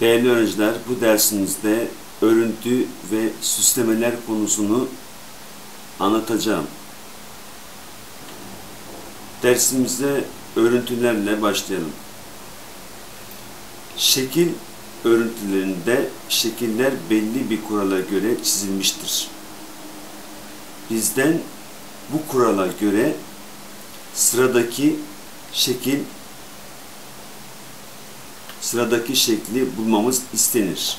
Değerli öğrenciler, bu dersimizde örüntü ve süslemeler konusunu anlatacağım. Dersimize örüntülerle başlayalım. Şekil örüntülerinde şekiller belli bir kurala göre çizilmiştir. Bizden bu kurala göre sıradaki şekil sıradaki şekli bulmamız istenir.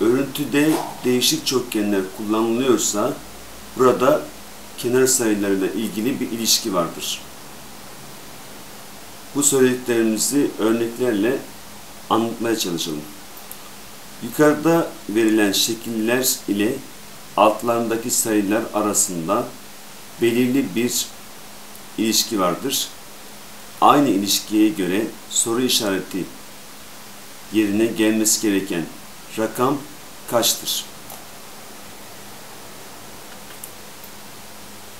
Örüntüde değişik çokgenler kullanılıyorsa burada kenar sayılarıyla ilgili bir ilişki vardır. Bu söylediklerimizi örneklerle anlatmaya çalışalım. Yukarıda verilen şekiller ile altlarındaki sayılar arasında belirli bir ilişki vardır. Aynı ilişkiye göre soru işareti yerine gelmesi gereken rakam kaçtır?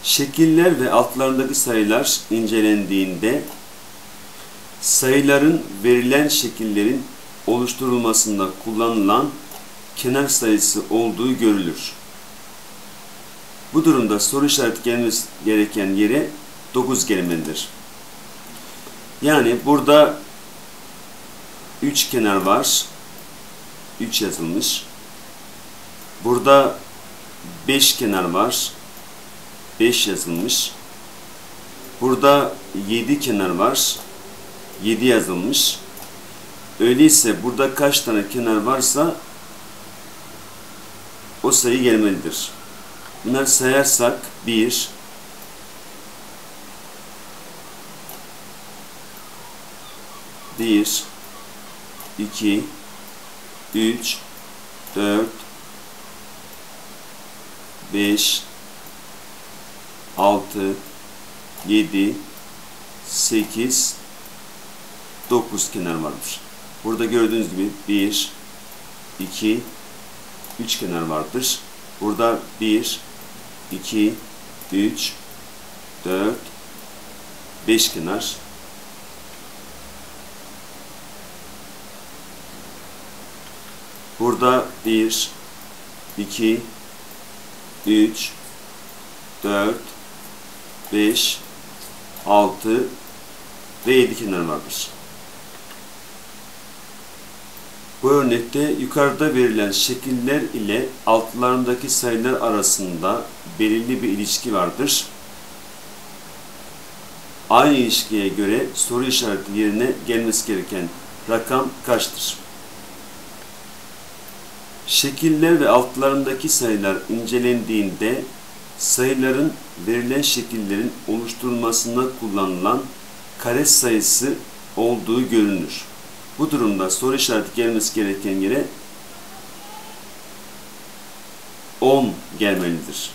Şekiller ve altlarındaki sayılar incelendiğinde sayıların verilen şekillerin oluşturulmasında kullanılan kenar sayısı olduğu görülür. Bu durumda soru işareti gelmesi gereken yere 9 gelmelidir. Yani burada 3 kenar var. 3 yazılmış. Burada 5 kenar var. 5 yazılmış. Burada 7 kenar var. 7 yazılmış. Öyleyse burada kaç tane kenar varsa o sayı gelmelidir. Bunları sayarsak 1, 1, 2, 3, 4, 5, 6, 7, 8, 9 kenar vardır. Burada gördüğünüz gibi 1, 2, 3 kenar vardır. Burada 1, 2, 3, 4, 5 kenar. Burada 1, 2, 3, 4, 5, 6 ve 7 kenar vardır. Bu örnekte yukarıda verilen şekiller ile altlarındaki sayılar arasında belirli bir ilişki vardır. Aynı ilişkiye göre soru işareti yerine gelmesi gereken rakam kaçtır? Şekiller ve altlarındaki sayılar incelendiğinde sayıların verilen şekillerin oluşturulmasında kullanılan kare sayısı olduğu görünür. Bu durumda soru işareti gelmesi gereken yere 10 gelmelidir.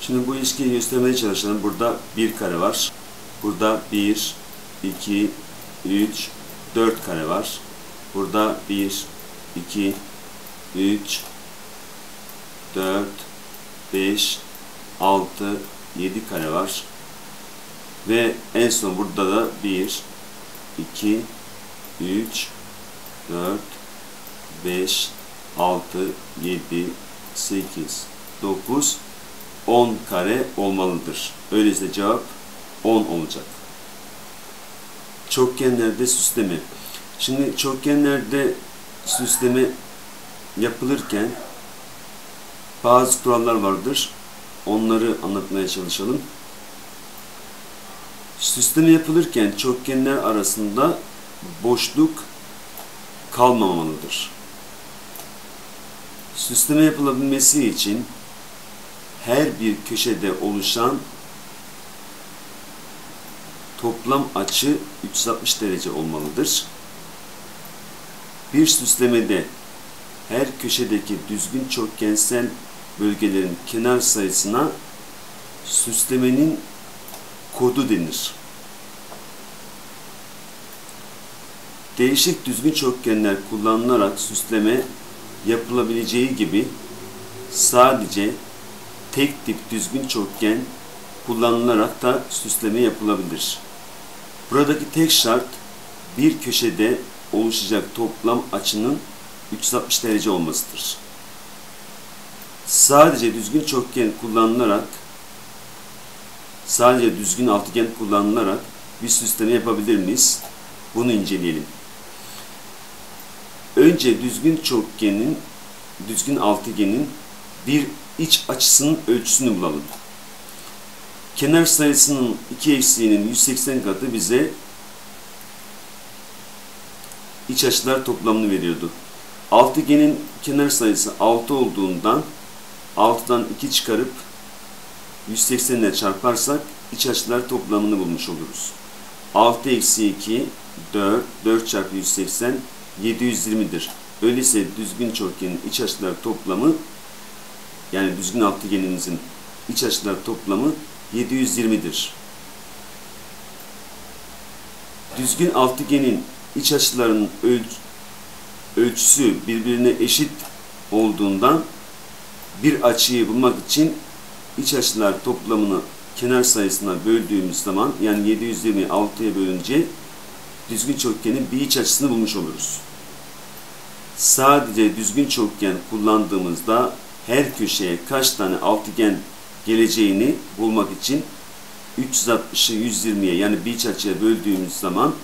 Şimdi bu ilişkiyi göstermeye çalışalım. Burada bir kare var. Burada 1, 2, 3, 4 kare var. Burada 1, 2, 3, 4, 5, 6, 7 kare var. Ve en son burada da 1, 2, 3, 4, 5, 6, 7, 8, 9, 10 kare olmalıdır. Öyleyse cevap 10 olacak. Çokgenlerde süsleme. Şimdi çokgenlerde süsleme yapılırken bazı kurallar vardır. Onları anlatmaya çalışalım. Süsleme yapılırken çokgenler arasında boşluk kalmamalıdır. Süsleme yapılabilmesi için her bir köşede oluşan toplam açı 360 derece olmalıdır. Bir süslemede her köşedeki düzgün çokgensel bölgelerin kenar sayısına süslemenin kodu denir. Değişik düzgün çokgenler kullanılarak süsleme yapılabileceği gibi sadece tek tip düzgün çokgen kullanılarak da süsleme yapılabilir. Buradaki tek şart bir köşede oluşacak toplam açının 360 derece olmasıdır. Sadece düzgün çokgen kullanılarak sadece düzgün altıgen kullanılarak bir süsleme yapabilir miyiz? Bunu inceleyelim. Önce düzgün çokgenin, düzgün altıgenin bir iç açısının ölçüsünü bulalım. Kenar sayısının 2 eksiğinin 180 katı bize iç açılar toplamını veriyordu. Altıgenin kenar sayısı 6 olduğundan 6'dan 2 çıkarıp 180 ile çarparsak iç açılar toplamını bulmuş oluruz. 6 eksi 2 4, 4 çarpı 180 720'dir. Öyleyse düzgün çokgenin iç açılar toplamı yani düzgün altıgenimizin iç açılar toplamı 720'dir. Düzgün altıgenin iç açılarının ölç ölçüsü birbirine eşit olduğundan bir açıyı bulmak için iç açılar toplamını kenar sayısına böldüğümüz zaman yani 720'yi 6'ya bölünce düzgün çokgenin bir iç açısını bulmuş oluruz. Sadece düzgün çokgen kullandığımızda her köşeye kaç tane altıgen geleceğini bulmak için 360'ı 120'ye yani bir iç açıya böldüğümüz zaman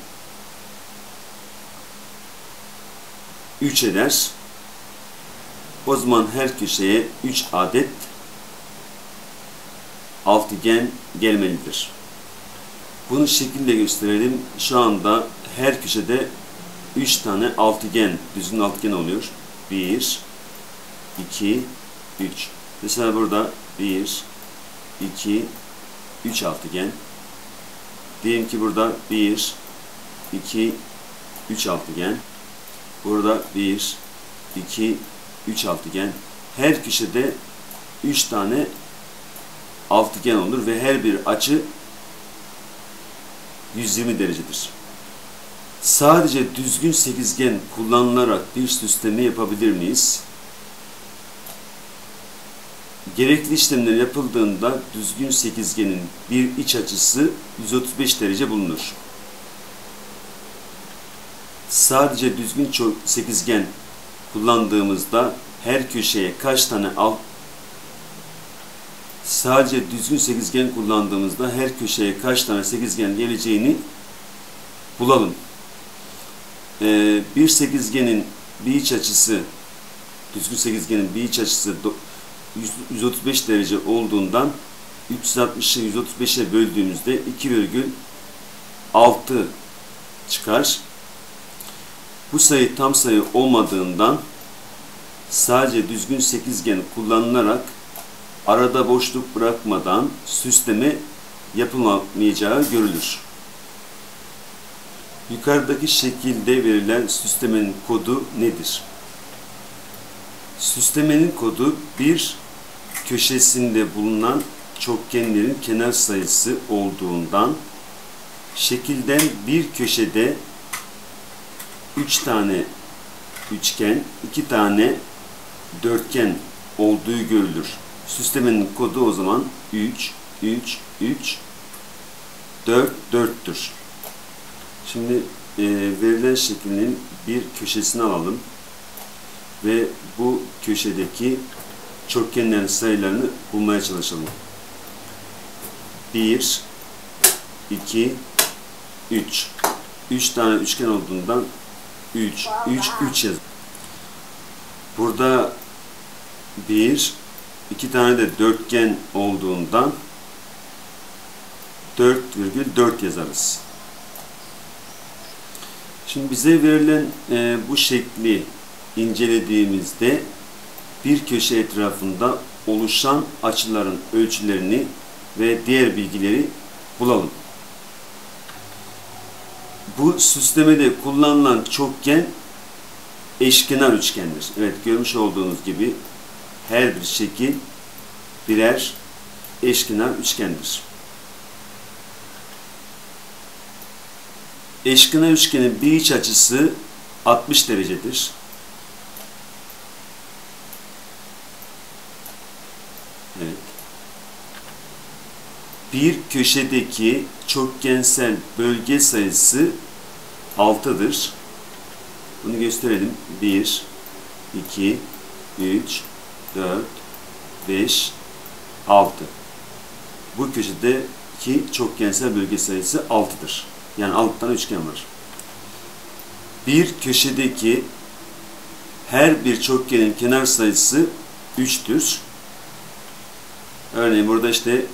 3 eder. O zaman her köşeye 3 adet altıgen gelmelidir. Bunu şekilde gösterelim. Şu anda her köşede 3 tane altıgen, düzgün altıgen oluyor. 1, 2, 3. Mesela burada 1, 2, 3 altıgen. Diyelim ki burada 1, 2, 3 altıgen. Burada 1, 2, 3 altıgen. Her köşede 3 tane altıgen olur ve her bir açı 120 derecedir. Sadece düzgün sekizgen kullanılarak bir süsleme yapabilir miyiz? Gerekli işlemler yapıldığında düzgün sekizgenin bir iç açısı 135 derece bulunur. Sadece düzgün sekizgen kullandığımızda her köşeye kaç tane alt sadece düzgün sekizgen kullandığımızda her köşeye kaç tane sekizgen geleceğini bulalım. Ee, bir sekizgenin bir iç açısı düzgün sekizgenin bir iç açısı 135 derece olduğundan 360'ı 135'e böldüğümüzde 2,6 çıkar. Bu sayı tam sayı olmadığından sadece düzgün sekizgen kullanılarak arada boşluk bırakmadan süsleme yapılmayacağı görülür. Yukarıdaki şekilde verilen süslemenin kodu nedir? Süslemenin kodu bir köşesinde bulunan çokgenlerin kenar sayısı olduğundan şekilden bir köşede 3 tane üçgen, 2 tane dörtgen olduğu görülür. Süslemenin kodu o zaman 3, 3, 3, 4, 4'tür. Şimdi e, verilen şeklin bir köşesini alalım ve bu köşedeki çokgenlerin sayılarını bulmaya çalışalım. 1, 2, 3. 3 tane üçgen olduğundan 3, 3, 3 yaz. Burada 1, 2 tane de dörtgen olduğundan 4,4 yazarız. Şimdi bize verilen e, bu şekli incelediğimizde bir köşe etrafında oluşan açıların ölçülerini ve diğer bilgileri bulalım. Bu süslemede kullanılan çokgen eşkenar üçgendir. Evet görmüş olduğunuz gibi her bir şekil birer eşkenar üçgendir. Eşkenar üçgenin bir iç açısı 60 derecedir. Evet. Bir köşedeki çokgensel bölge sayısı 6'dır. Bunu gösterelim. 1, 2, 3, 4, 5, 6. Bu köşedeki çokgensel bölge sayısı 6'dır. Yani 6 tane üçgen var. Bir köşedeki her bir çokgenin kenar sayısı 3'tür. Örneğin burada işte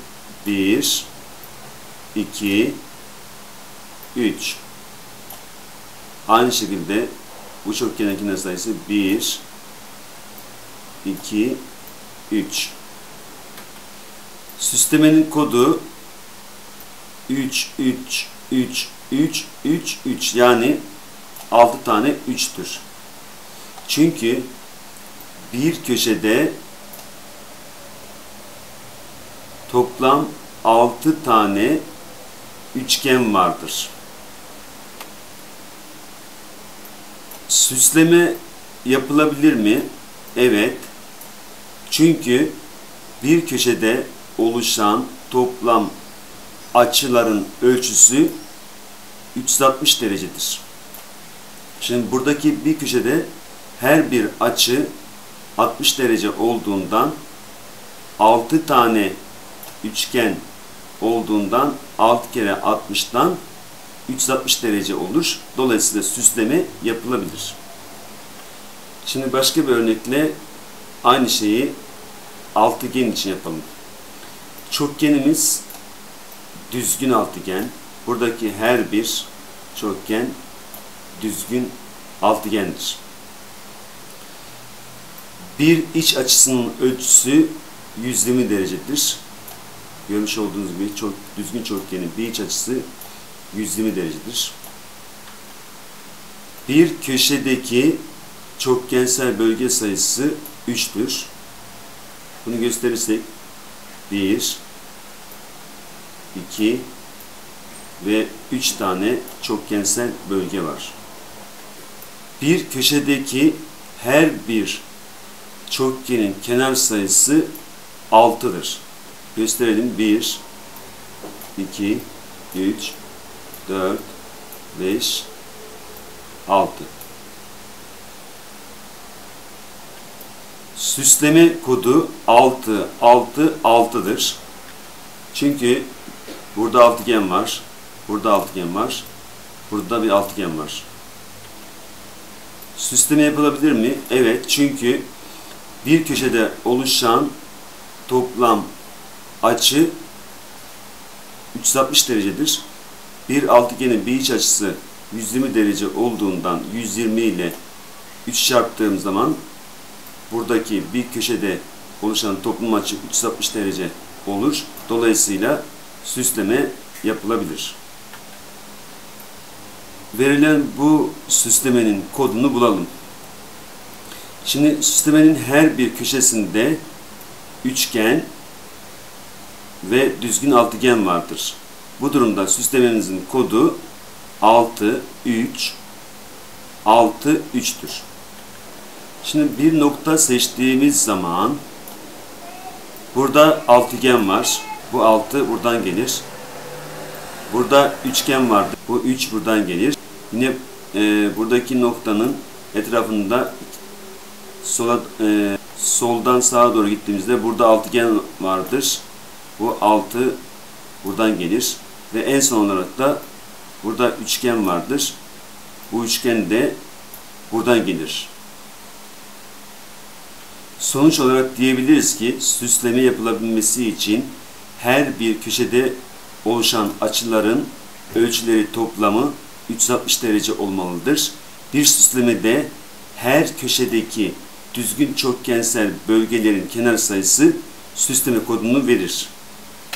1, 2, 3. Aynı şekilde bu çokgenin kenar sayısı 1, 2, 3. Süslemenin kodu 3, 3, 3, 3, 3, 3 yani 6 tane 3'tür. Çünkü bir köşede toplam 6 tane üçgen vardır. Süsleme yapılabilir mi? Evet. Çünkü bir köşede oluşan toplam açıların ölçüsü 360 derecedir. Şimdi buradaki bir köşede her bir açı 60 derece olduğundan 6 tane üçgen olduğundan 6 kere 60'dan 360 derece olur. Dolayısıyla süsleme yapılabilir. Şimdi başka bir örnekle aynı şeyi altıgen için yapalım. Çokgenimiz düzgün altıgen. Buradaki her bir çokgen düzgün altıgendir. Bir iç açısının ölçüsü 120 derecedir. Görmüş olduğunuz gibi çok düzgün çokgenin bir iç açısı 120 derecedir. Bir köşedeki çokgensel bölge sayısı 3'tür. Bunu gösterirsek 1 2 ve 3 tane çokgensel bölge var. Bir köşedeki her bir çokgenin kenar sayısı 6'dır. Gösterelim. 1 2 3 4 5 6 Süsleme kodu 6 6 6'dır. Çünkü burada altıgen var. Burada altıgen var. Burada bir altıgen var. Süsleme yapılabilir mi? Evet. Çünkü bir köşede oluşan toplam açı 360 derecedir. Bir altıgenin bir iç açısı 120 derece olduğundan 120 ile 3 çarptığım zaman buradaki bir köşede oluşan toplam açı 360 derece olur. Dolayısıyla süsleme yapılabilir. Verilen bu süslemenin kodunu bulalım. Şimdi süslemenin her bir köşesinde üçgen ve düzgün altıgen vardır. Bu durumda süslememizin kodu 6, 3, 6, 3'tür. Şimdi bir nokta seçtiğimiz zaman burada altıgen var. Bu 6 buradan gelir. Burada üçgen vardı. Bu 3 buradan gelir. Yine e, buradaki noktanın etrafında sola, e, soldan sağa doğru gittiğimizde burada altıgen vardır. Bu 6 buradan gelir. Ve en son olarak da burada üçgen vardır. Bu üçgen de buradan gelir. Sonuç olarak diyebiliriz ki süsleme yapılabilmesi için her bir köşede oluşan açıların ölçüleri toplamı 360 derece olmalıdır. Bir süslemede her köşedeki düzgün çokgensel bölgelerin kenar sayısı süsleme kodunu verir.